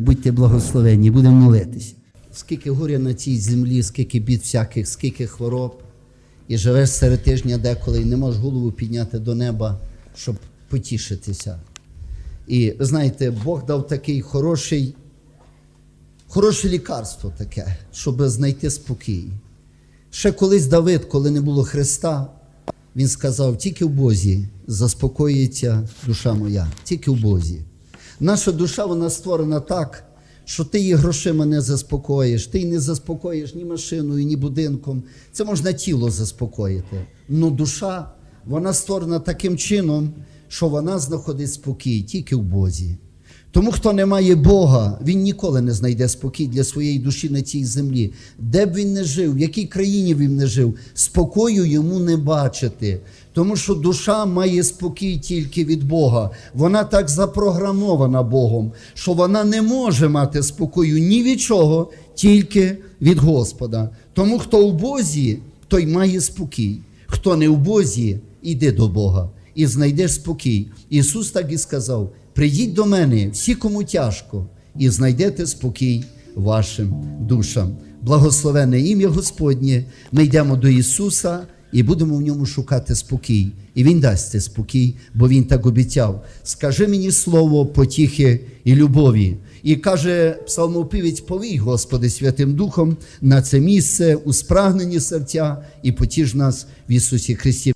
Будьте благословенні, будемо молитися. Скільки горя на цій землі, скільки бід всяких, скільки хвороб, і живеш серед тижня деколи, і не можеш голову підняти до неба, щоб потішитися. І знаєте, Бог дав такий хороший, хороше лікарство таке, щоб знайти спокій. Ще колись Давид, коли не було Христа, він сказав: тільки в Бозі заспокоїться душа моя, тільки в Бозі. Наша душа вона створена так, що ти її грошима не заспокоїш, ти її не заспокоїш ні машиною, ні будинком. Це можна тіло заспокоїти. Ну душа, вона створена таким чином, що вона знаходить спокій тільки в Бозі. Тому, хто не має Бога, він ніколи не знайде спокій для своєї душі на цій землі. Де б він не жив, в якій країні він не жив, спокою йому не бачити. Тому що душа має спокій тільки від Бога. Вона так запрограмована Богом, що вона не може мати спокою ні від чого, тільки від Господа. Тому хто в Бозі, той має спокій. Хто не в Бозі, іди до Бога і знайдеш спокій. Ісус так і сказав: прийдіть до мене, всі, кому тяжко, і знайдете спокій вашим душам. Благословене ім'я Господнє. Ми йдемо до Ісуса і будемо в ньому шукати спокій. І Він дасть це спокій, бо Він так обіцяв. Скажи мені слово потіхи і любові. І каже псалмопівець, повій, Господи, Святим Духом на це місце у спрагнені серця і потіж нас в Ісусі Христі.